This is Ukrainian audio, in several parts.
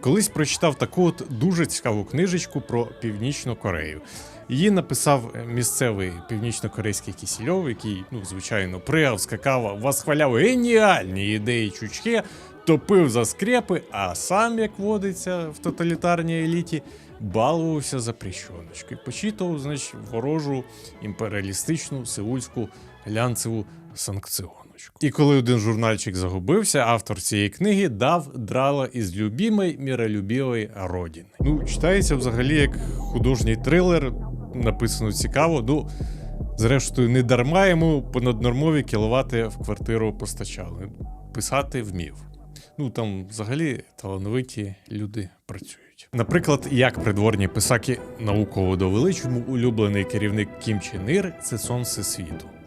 Колись прочитав таку от дуже цікаву книжечку про Північну Корею. Її написав місцевий північно-корейський кісільов, який, ну, звичайно, пригав, скакав, восхваляв геніальні ідеї чучхе, топив за скрепи, а сам, як водиться в тоталітарній еліті, балувався за прищоночки. Почитував, значить, ворожу імперіалістичну сеульську глянцеву санкціоночку. І коли один журнальчик загубився, автор цієї книги дав драла із любімої міролюбівої родини. Ну, читається взагалі як художній трилер, написано цікаво. Ну, зрештою, не дарма йому понаднормові кіловати в квартиру постачали. Писати вмів. Ну там взагалі талановиті люди працюють. Наприклад, як придворні писаки науково довели, чому улюблений керівник Кім Чен Ір – це сонце світу.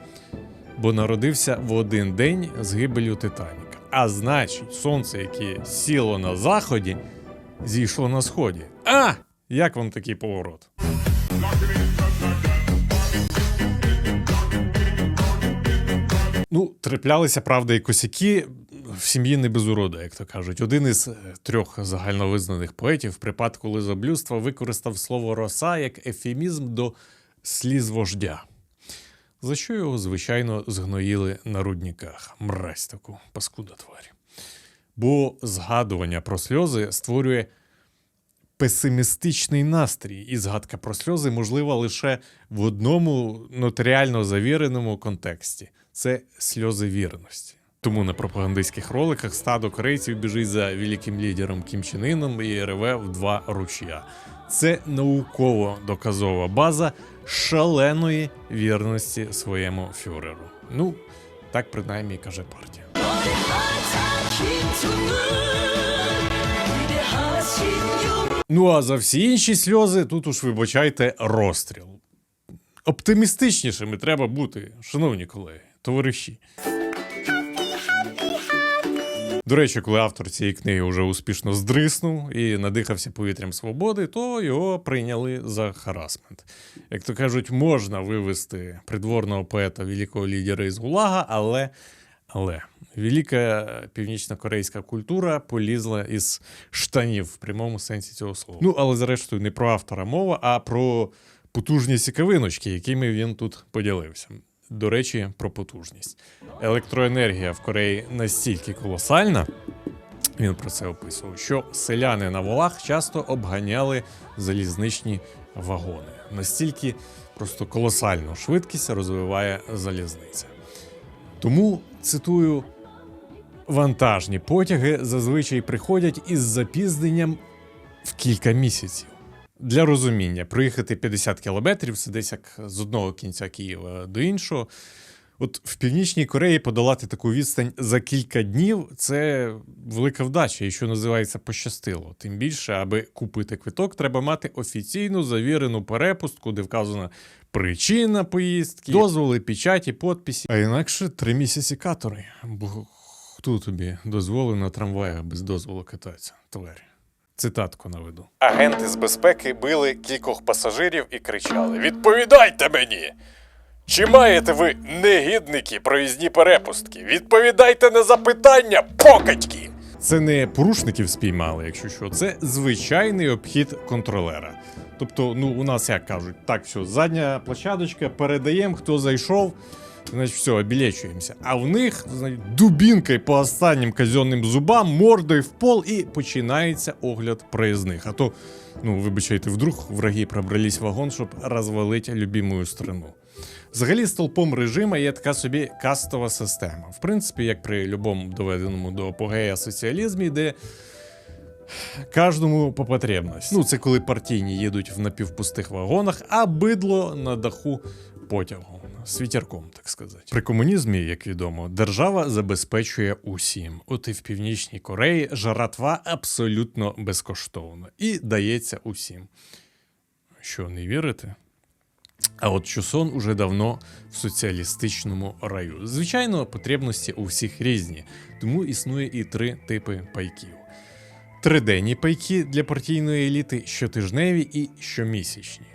Бо народився в один день з гибелю Титаніка. А значить, сонце, яке сіло на заході, зійшло на сході. А! Як вам такий поворот? Ну, траплялися, правда, і косяки в сім'ї не без урода, як то кажуть. Один із е, трьох загальновизнаних поетів в припадку лизоблюдства використав слово роса як ефемізм до сліз вождя. За що його, звичайно, згноїли на рудниках. Мразь таку паскуда тварі. Бо згадування про сльози створює песимістичний настрій, і згадка про сльози можлива лише в одному нотаріально завіреному контексті це сльози вірності. Тому на пропагандистських роликах стадо корейців біжить за великим лідером Кім Чен Іном і реве в два ручя. Це науково доказова база шаленої вірності своєму фюреру. Ну, так принаймні каже партія. Ну а за всі інші сльози тут уж вибачайте розстріл. Оптимістичнішими треба бути, шановні колеги, товариші. До речі, коли автор цієї книги вже успішно здриснув і надихався повітрям свободи, то його прийняли за харасмент. Як то кажуть, можна вивести придворного поета великого лідера із Гулага, але, але велика північно-корейська культура полізла із штанів в прямому сенсі цього слова. Ну, але зрештою не про автора мова, а про потужні сікавиночки, якими він тут поділився. До речі, про потужність. Електроенергія в Кореї настільки колосальна, він про це описував, що селяни на волах часто обганяли залізничні вагони. Настільки просто колосальну швидкість розвиває залізниця. Тому цитую. Вантажні потяги зазвичай приходять із запізненням в кілька місяців. Для розуміння, проїхати 50 кілометрів це десь як з одного кінця Києва до іншого. От в Північній Кореї подолати таку відстань за кілька днів це велика вдача, і що називається пощастило. Тим більше, аби купити квиток, треба мати офіційну завірену перепустку, де вказана причина поїздки, дозволи, печаті, подписі. А інакше три місяці катори. Бо хто тобі дозволив на без дозволу кататися, тварі? Цитатку наведу. Агенти з безпеки били кількох пасажирів і кричали: Відповідайте мені! Чи маєте ви негідники проїзні перепустки? Відповідайте на запитання, покатьки! Це не порушників спіймали, якщо що, це звичайний обхід контролера. Тобто, ну, у нас як кажуть, так, все, задня площадочка, передаємо, хто зайшов, значить, все, обілечуємося. А в них, значить, дубінкою по останнім казенним зубам, мордою в пол і починається огляд проїзних. А то, ну, вибачайте, вдруг враги пробрались в вагон, щоб розвалити любимую страну. Взагалі, столпом режима є така собі кастова система. В принципі, як при будь-якому доведеному до апогея соціалізмі, де кожному по потребності. Ну, це коли партійні їдуть в напівпустих вагонах, а бидло на даху потягу. З вітерком, так сказати. При комунізмі, як відомо, держава забезпечує усім. От і в Північній Кореї жратва абсолютно безкоштовна і дається усім. Що, не вірите? А от Чусон уже давно в соціалістичному раю. Звичайно, потребності у всіх різні, тому існує і три типи пайків: триденні пайки для партійної еліти, щотижневі і щомісячні.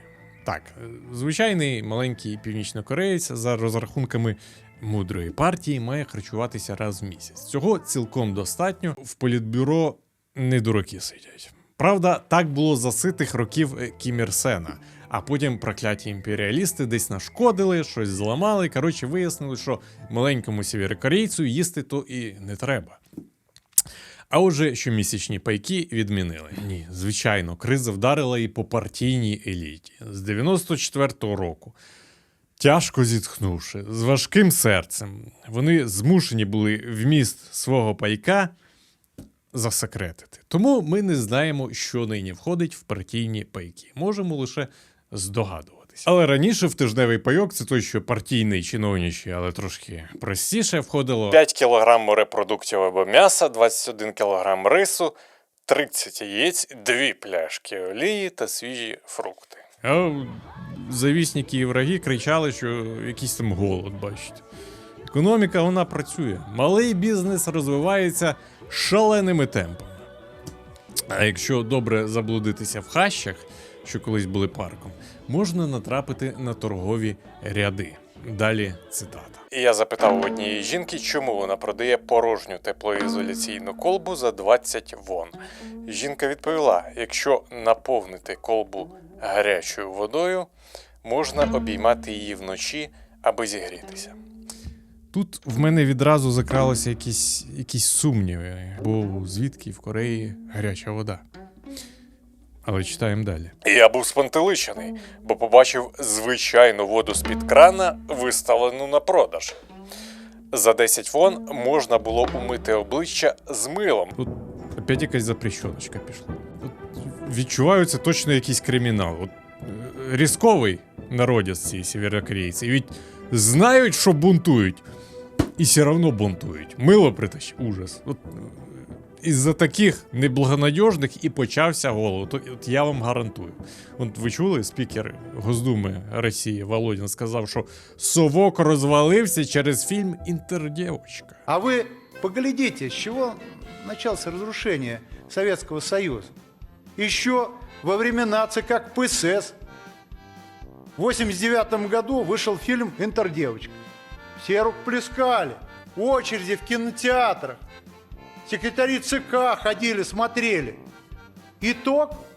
Так, е, звичайний маленький північнокореєць за розрахунками мудрої партії має харчуватися раз в місяць. Цього цілком достатньо. В політбюро не дураки сидять. Правда, так було за ситих років е, Кім Ір Сена. А потім прокляті імперіалісти десь нашкодили, щось зламали. Коротше, вияснили, що маленькому сєвєрокорейцю їсти то і не треба. А отже, щомісячні пайки відмінили. Ні, звичайно, криза вдарила і по партійній еліті з 94-го року. Тяжко зітхнувши, з важким серцем, вони змушені були вміст свого пайка засекретити. Тому ми не знаємо, що нині входить в партійні пайки. Можемо лише здогадуватися. Але раніше в тижневий пайок це той, що партійний чиновничий, але трошки простіше входило 5 кг морепродуктів або м'яса, 21 кг рису, 30 яєць, 2 пляшки олії та свіжі фрукти. А завісники і враги кричали, що якийсь там голод, бачите. Економіка вона працює. Малий бізнес розвивається шаленими темпами. А якщо добре заблудитися в хащах, що колись були парком, можна натрапити на торгові ряди. Далі цитата. І я запитав у однієї жінки, чому вона продає порожню теплоізоляційну колбу за 20 вон. Жінка відповіла: якщо наповнити колбу гарячою водою, можна обіймати її вночі, аби зігрітися. Тут в мене відразу закралися якісь, якісь сумніви, бо звідки в Кореї гаряча вода. Але читаємо далі. Я був спантеличений, бо побачив звичайну воду з-під крана, виставлену на продаж. За 10 вон можна було умити обличчя з милом. Тут опять якась запрещеночка пішла. Тут відчуваються точно якийсь кримінал. От, е, різковий народець ці сєвєрокорейці. Від знають, що бунтують, і все одно бунтують. Мило притащ. Ужас. От, із-за таких неблагонадіжних і почався голод. От, от я вам гарантую. От ви чули, спікер Госдуми Росії Володін сказав, що совок розвалився через фільм Інтердєвочка. А вы поглядите, с чего начался разрушение Советского Союза. Еще во времена ЦК КПСС в 89 году вышел фильм «Интердевочка». Все рукоплескали, очереди в кинотеатрах. Секретари ЦК ходили, смотрели. Итог –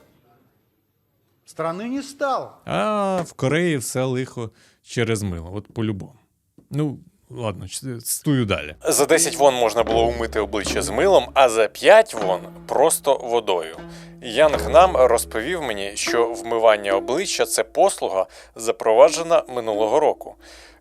страны не стало. А в Кореї все лихо через мило, от по-любому. Ну, ладно, стую далі. За 10 вон можна було умити обличчя з милом, а за 5 вон просто водою. Янг нам розповів мені, що вмивання обличчя це послуга, запроваджена минулого року.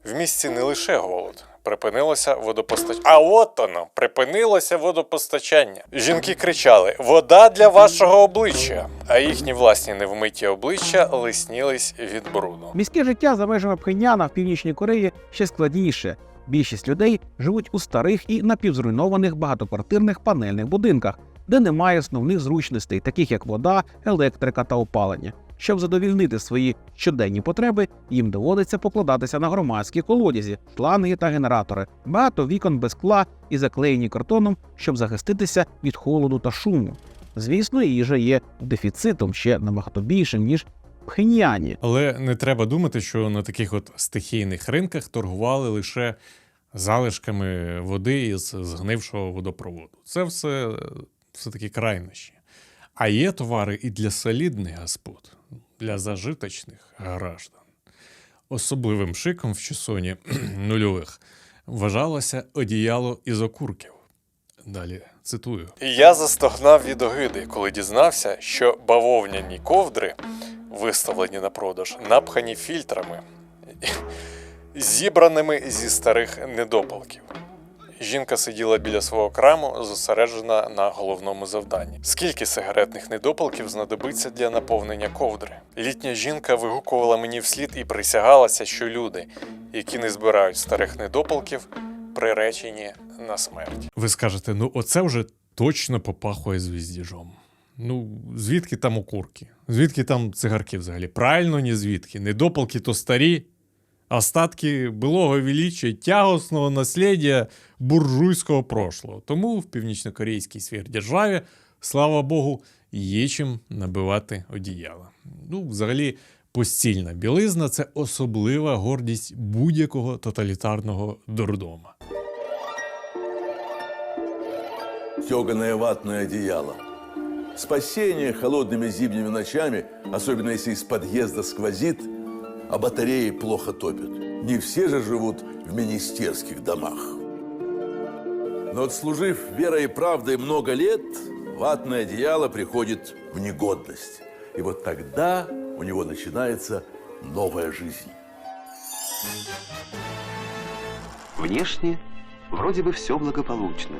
В місті не лише голод. Припинилося водопостачання. А от воно, припинилося водопостачання. Жінки кричали: Вода для вашого обличчя! А їхні власні невмиті обличчя лиснілись від бруду. Міське життя за межами Пхеняна в північній Кореї ще складніше. Більшість людей живуть у старих і напівзруйнованих багатоквартирних панельних будинках, де немає основних зручностей, таких як вода, електрика та опалення. Щоб задовільнити свої щоденні потреби, їм доводиться покладатися на громадські колодязі, шланги та генератори, багато вікон без скла і заклеєні картоном, щоб захиститися від холоду та шуму. Звісно, їжа є дефіцитом ще набагато більшим ніж Пхеньяні. Але не треба думати, що на таких от стихійних ринках торгували лише залишками води із згнившого водопроводу. Це все, все таки крайнощі. А є товари і для солідних господ, для зажиточних граждан. Особливим шиком в часоні нульових вважалося одіяло із окурків. Далі цитую. Я застогнав від огиди, коли дізнався, що бавовняні ковдри, виставлені на продаж, напхані фільтрами, зібраними зі старих недопалків. Жінка сиділа біля свого краму, зосереджена на головному завданні. Скільки сигаретних недопалків знадобиться для наповнення ковдри? Літня жінка вигукувала мені вслід і присягалася, що люди, які не збирають старих недопалків, приречені на смерть. Ви скажете, ну оце вже точно попахує звіздіжом. Ну, звідки там окурки? Звідки там цигарки взагалі? Правильно, ні звідки. Недопалки то старі, остатки былого величия, тягосного наслідя буржуйського прошлого. Тому в північнокорейській сверхдержаві, слава Богу, є чим набивати одіяла. Ну, взагалі, постільна білизна це особлива гордість будь-якого тоталітарного дурдома. Стеганое ватное одеяло. спасение холодными зимними ночами, особенно если из подъезда сквозит, а батареи плохо топят. Не все же живут в министерских домах. Но отслужив верой и правдой много лет, ватное одеяло приходит в негодность. И вот тогда у него начинается новая жизнь. Внешне вроде бы все благополучно.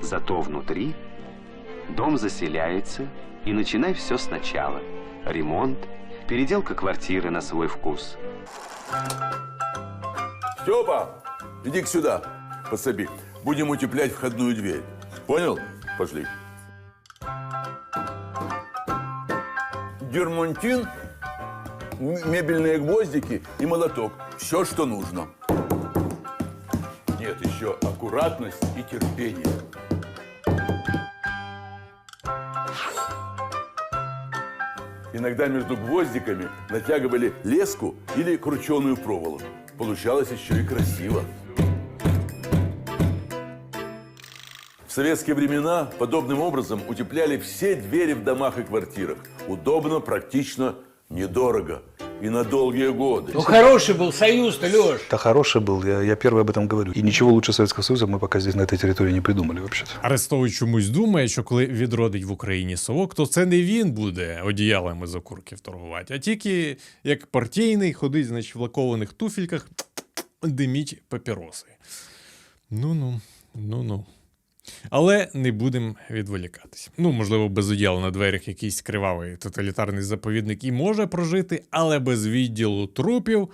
Зато внутри дом заселяется, и начинай все сначала. Ремонт, переделка квартиры на свой вкус. Степа, иди сюда, подсоби. Будем утеплять входную дверь. Понял? Пошли. Дермантин, м- мебельные гвоздики и молоток. Все, что нужно. Нет, еще аккуратность и терпение. Иногда между гвоздиками натягивали леску или крученую проволоку. Получалось еще и красиво. В советские времена подобным образом утепляли все двери в домах и квартирах. Удобно, практично, недорого и на долгие годы. Ну хороший был союз-то, Леш. Да хороший был, я, я первый об этом говорю. И ничего лучше Советского Союза мы пока здесь на этой территории не придумали вообще-то. Арестович чомусь думає, що коли відродить в Україні совок, то це не він буде одіялами з окурків торгувати, а тільки як партійний ходить, значить, в лакованих туфельках, диміть папіроси. Ну-ну, ну-ну. Але не будемо відволікатись. Ну, можливо, без одіяла на дверях якийсь кривавий тоталітарний заповідник і може прожити, але без відділу трупів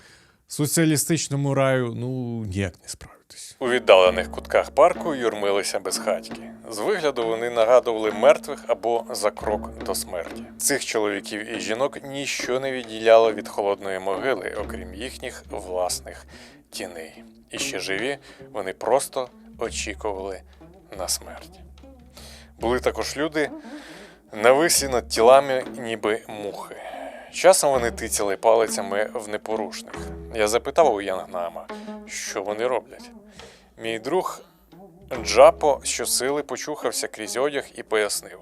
соціалістичному раю, ну, ніяк не справитись. У віддалених кутках парку юрмилися безхатьки. З вигляду вони нагадували мертвих або за крок до смерті. Цих чоловіків і жінок ніщо не відділяло від холодної могили, окрім їхніх власних тіней. І ще живі, вони просто очікували на смерть. Були також люди, нависі над тілами, ніби мухи. Часом вони тицяли палицями в непорушних. Я запитав у Янгнама, що вони роблять. Мій друг Джапо щосили почухався крізь одяг і пояснив: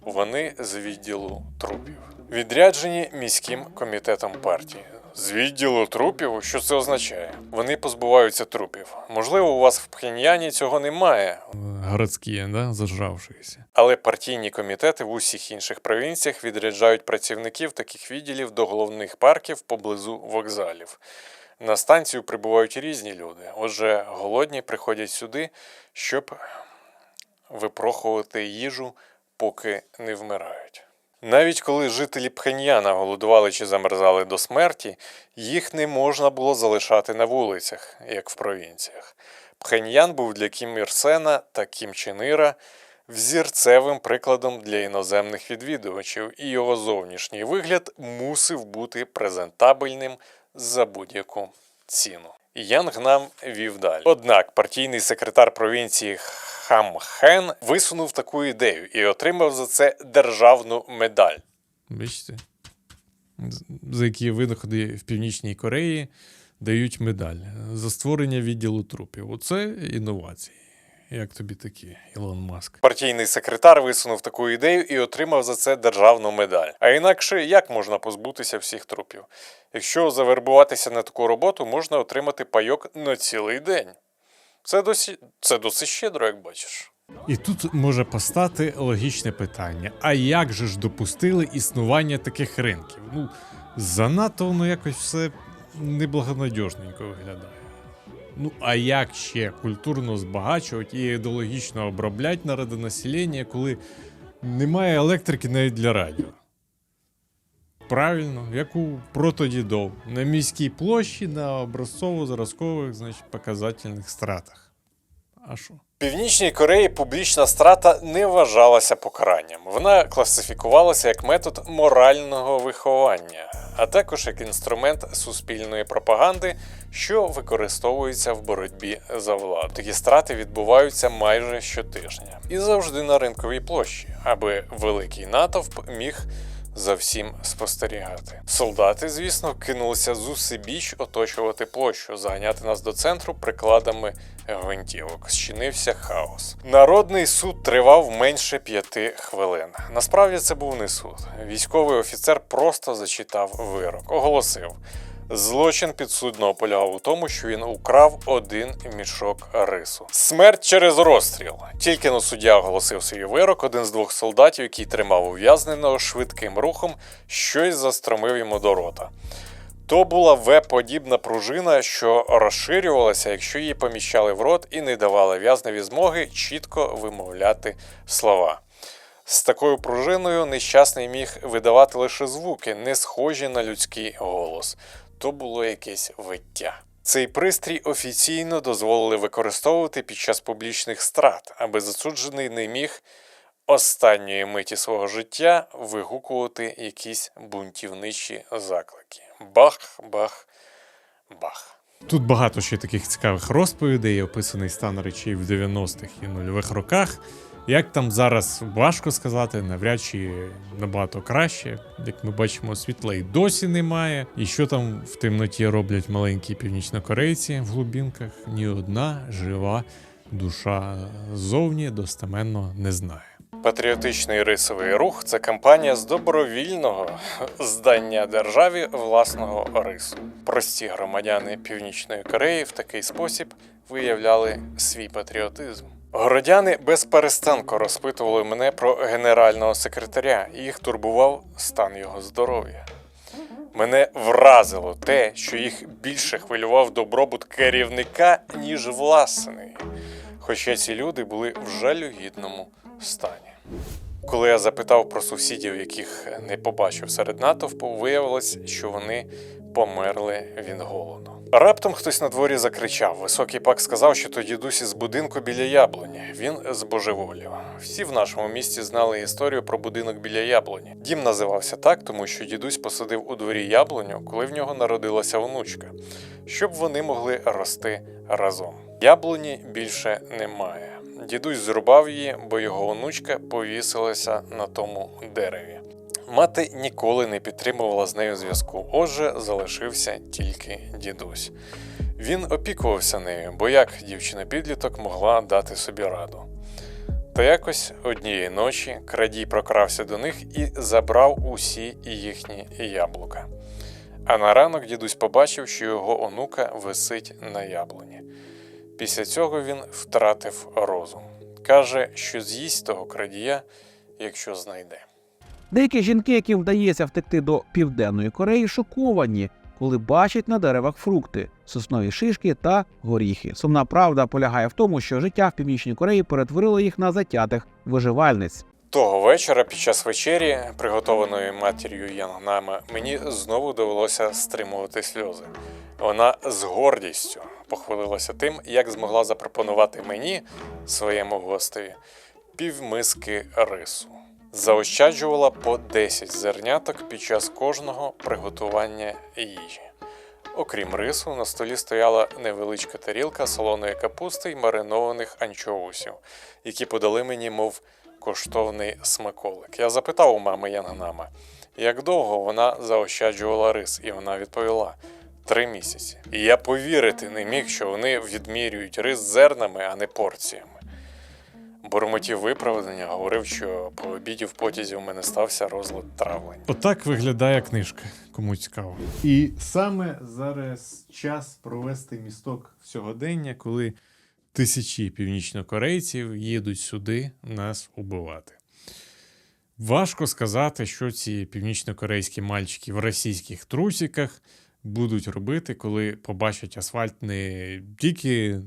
вони з відділу трупів, відряджені міським комітетом партії. З відділу трупів, що це означає? Вони позбуваються трупів. Можливо, у вас в Пхеньяні цього немає, Городські, да, зажравшиеся. але партійні комітети в усіх інших провінціях відряджають працівників таких відділів до головних парків поблизу вокзалів. На станцію прибувають різні люди. Отже, голодні приходять сюди, щоб випрохувати їжу, поки не вмирають. Навіть коли жителі Пхеньяна голодували чи замерзали до смерті, їх не можна було залишати на вулицях, як в провінціях. Пхеньян був для Кім Ір Сена та Кім Чен взірцевим прикладом для іноземних відвідувачів, і його зовнішній вигляд мусив бути презентабельним за будь-яку ціну. Янг нам вів далі. Однак партійний секретар провінції Хамхен висунув таку ідею і отримав за це державну медаль. Бачите? За які винаходи в Північній Кореї дають медаль за створення відділу трупів. Оце інновації. Як тобі такі, Ілон Маск? Партійний секретар висунув таку ідею і отримав за це державну медаль. А інакше як можна позбутися всіх трупів? Якщо завербуватися на таку роботу, можна отримати пайок на цілий день. Це досі це досить щедро, як бачиш. І тут може постати логічне питання: а як же ж допустили існування таких ринків? Ну, занадто воно якось все неблагонадіжненько виглядає. Ну, а як ще культурно збагачувати і ідеологічно обробляти народонаселення, коли немає електрики навіть для радіо? Правильно, як у протодідов, на міській площі на образцово-зразкових, значить, показательних стратах. А що? Північній Кореї публічна страта не вважалася покаранням. Вона класифікувалася як метод морального виховання, а також як інструмент суспільної пропаганди, що використовується в боротьбі за владу. Такі страти відбуваються майже щотижня і завжди на ринковій площі, аби великий натовп міг за всім спостерігати. Солдати, звісно, кинулися зусибіч оточувати площу, заганяти нас до центру прикладами гвинтівок. Щинився хаос. Народний суд тривав менше п'яти хвилин. Насправді це був не суд. Військовий офіцер просто зачитав вирок, оголосив. Злочин підсудного полягав у тому, що він украв один мішок рису. Смерть через розстріл. Тільки но суддя оголосив свій вирок, один з двох солдатів, який тримав ув'язненого швидким рухом, щось застромив йому до рота. То була В-подібна пружина, що розширювалася, якщо її поміщали в рот і не давала в'язневі змоги чітко вимовляти слова. З такою пружиною нещасний міг видавати лише звуки, не схожі на людський голос. То було якесь виття. Цей пристрій офіційно дозволили використовувати під час публічних страт, аби засуджений не міг останньої миті свого життя вигукувати якісь бунтівничі заклики. Бах, бах, бах. Тут багато ще таких цікавих розповідей, описаний стан речей в 90-х і нульових роках. Як там зараз важко сказати, навряд чи набагато краще. Як ми бачимо, світла й досі немає. І що там в темноті роблять маленькі північнокорейці в глубінках, ні одна жива душа ззовні достеменно не знає. Патріотичний рисовий рух це кампанія з добровільного здання державі власного рису. Прості громадяни Північної Кореї в такий спосіб виявляли свій патріотизм. Городяни без перестанку розпитували мене про генерального секретаря, і їх турбував стан його здоров'я. Мене вразило те, що їх більше хвилював добробут керівника, ніж власний. Хоча ці люди були в жалюгідному стані. Коли я запитав про сусідів, яких не побачив серед натовпу, виявилось, що вони померли від голоду. Раптом хтось на дворі закричав. Високий пак сказав, що то дідусь із будинку біля яблуні. Він збожеволів. Всі в нашому місті знали історію про будинок біля яблуні. Дім називався так, тому що дідусь посадив у дворі яблуню, коли в нього народилася онучка, щоб вони могли рости разом. Яблуні більше немає. Дідусь зрубав її, бо його онучка повісилася на тому дереві. Мати ніколи не підтримувала з нею зв'язку, отже, залишився тільки дідусь. Він опікувався нею, бо як дівчина-підліток могла дати собі раду. Та якось однієї ночі крадій прокрався до них і забрав усі їхні яблука. А на ранок дідусь побачив, що його онука висить на яблуні. Після цього він втратив розум. Каже, що з'їсть того крадія, якщо знайде. Деякі жінки, яким вдається втекти до Південної Кореї, шоковані, коли бачать на деревах фрукти, соснові шишки та горіхи. Сумна правда полягає в тому, що життя в Північній Кореї перетворило їх на затятих виживальниць. Того вечора, під час вечері, приготованої матір'ю Янгнама, мені знову довелося стримувати сльози. Вона з гордістю похвалилася тим, як змогла запропонувати мені, своєму гостеві, півмиски рису. Заощаджувала по 10 зерняток під час кожного приготування їжі. Окрім рису, на столі стояла невеличка тарілка солоної капусти й маринованих анчоусів, які подали мені, мов коштовний смаколик. Я запитав у мами Янгнама, як довго вона заощаджувала рис, і вона відповіла три місяці. І я повірити не міг, що вони відмірюють рис зернами, а не порціями. Бурмотів виправдання говорив, що по обіді в потязі у мене стався розлад травлення. Отак виглядає книжка, кому цікаво. І саме зараз час провести місток в сьогодення, коли тисячі північнокорейців їдуть сюди нас убивати. Важко сказати, що ці північнокорейські мальчики в російських трусиках будуть робити, коли побачать асфальт не тільки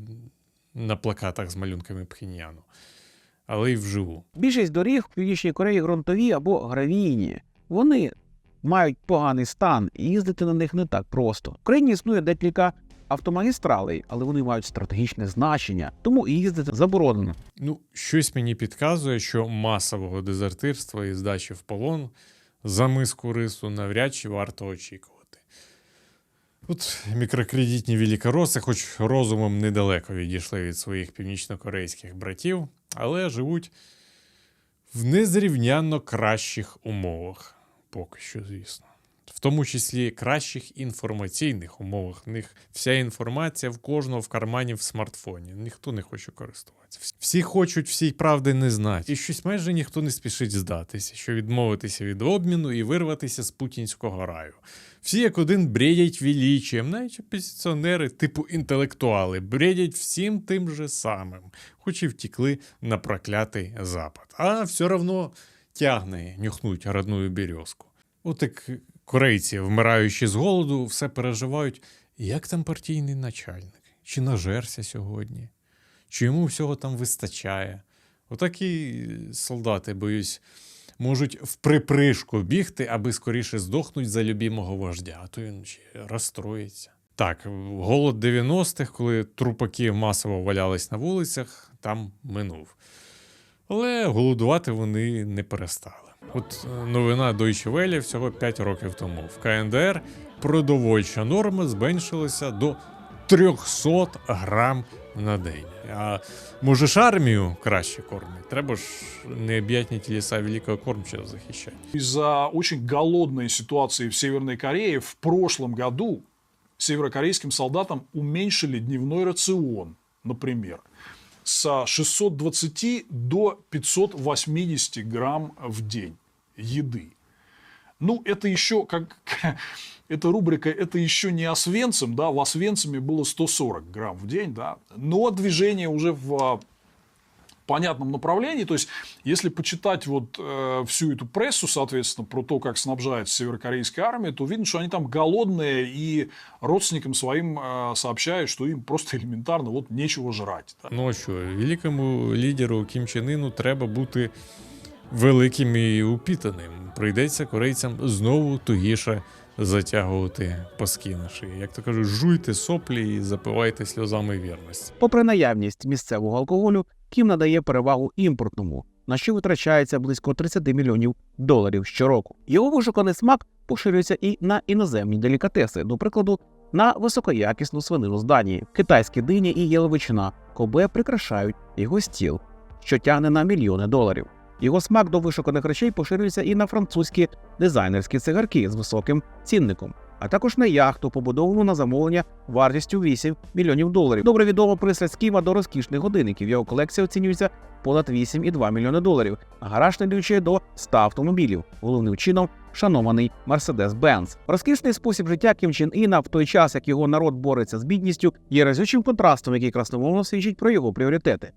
на плакатах з малюнками Пхеньяну, але й вживу. Більшість доріг в Північній Кореї ґрунтові або гравійні. Вони мають поганий стан, і їздити на них не так просто. В країні існує декілька автомагістралей, але вони мають стратегічне значення, тому і їздити заборонено. Ну, щось мені підказує, що масового дезертирства і здачі в полон за миску рису навряд чи варто очікувати. От мікрокредитні великороси, хоч розумом недалеко відійшли від своїх північнокорейських братів, але живуть в незрівнянно кращих умовах. Поки що, звісно. Тому числі кращих інформаційних умовах. В них вся інформація в кожного в кармані в смартфоні. Ніхто не хоче користуватися. Всі- хочуть всій правди не знати. І щось майже ніхто не спішить здатися, що відмовитися від обміну і вирватися з путінського раю. Всі як один бредять величієм, навіть опозиціонери, типу інтелектуали, бредять всім тим же самим, хоч і втікли на проклятий запад. А все одно тягне нюхнуть родную березку. От як корейці, вмираючи з голоду, все переживають, як там партійний начальник, чи нажерся сьогодні, чи йому всього там вистачає. Отакі солдати, боюсь, можуть в припришку бігти, аби скоріше здохнуть за любімого вождя, а то він ще розстроїться. Так, голод 90-х, коли трупаки масово валялись на вулицях, там минув. Але голодувати вони не перестали. От е, новина Deutsche Welle всього 5 років тому. В КНДР продовольча норма зменшилася до 300 грам на день. А може ж армію краще кормить? Треба ж необ'ятні тілеса великого кормчого захищати. Из-за очень голодной ситуации в Северной Корее в прошлом году северокорейским солдатам уменьшили дневной рацион, например, с 620 до 580 грамм в день еды. Ну, это еще как... Эта рубрика, это еще не Освенцим, да, в Освенциме было 140 грамм в день, да, но движение уже в а, понятном направлении. То есть, если почитать вот э, всю эту прессу, соответственно, про то, как снабжается северокорейская армия, то видно, что они там голодные и родственникам своим э, сообщают, что им просто элементарно вот нечего жрать. да. Ну а що, великому лідеру Кім Чен Іну треба бути великим і упітаним. Прийдеться корейцям знову тугіше затягувати паски на шиї. Як то кажуть, жуйте соплі і запивайте сльозами вірності. Попри наявність місцевого алкоголю, Кім надає перевагу імпортному, на що витрачається близько 30 мільйонів доларів щороку. Його вишуканий смак поширюється і на іноземні делікатеси, до прикладу, на високоякісну свинину з Данії, китайські дині і яловичина, кобе прикрашають його стіл, що тягне на мільйони доларів. Його смак до вишуканих речей поширюється і на французькі дизайнерські цигарки з високим цінником, а також на яхту, побудовану на замовлення вартістю 8 мільйонів доларів. Добре відомо пристрасть з до розкішних годинників. Його колекція оцінюється понад 8,2 мільйони доларів. Гараж налічує до 100 автомобілів. Головним чином шанований Mercedes-Benz. Розкішний спосіб життя Кім Чен Іна в той час, як його народ бореться з бідністю, є разючим контрастом, який красномовно свідчить про його пріоритети.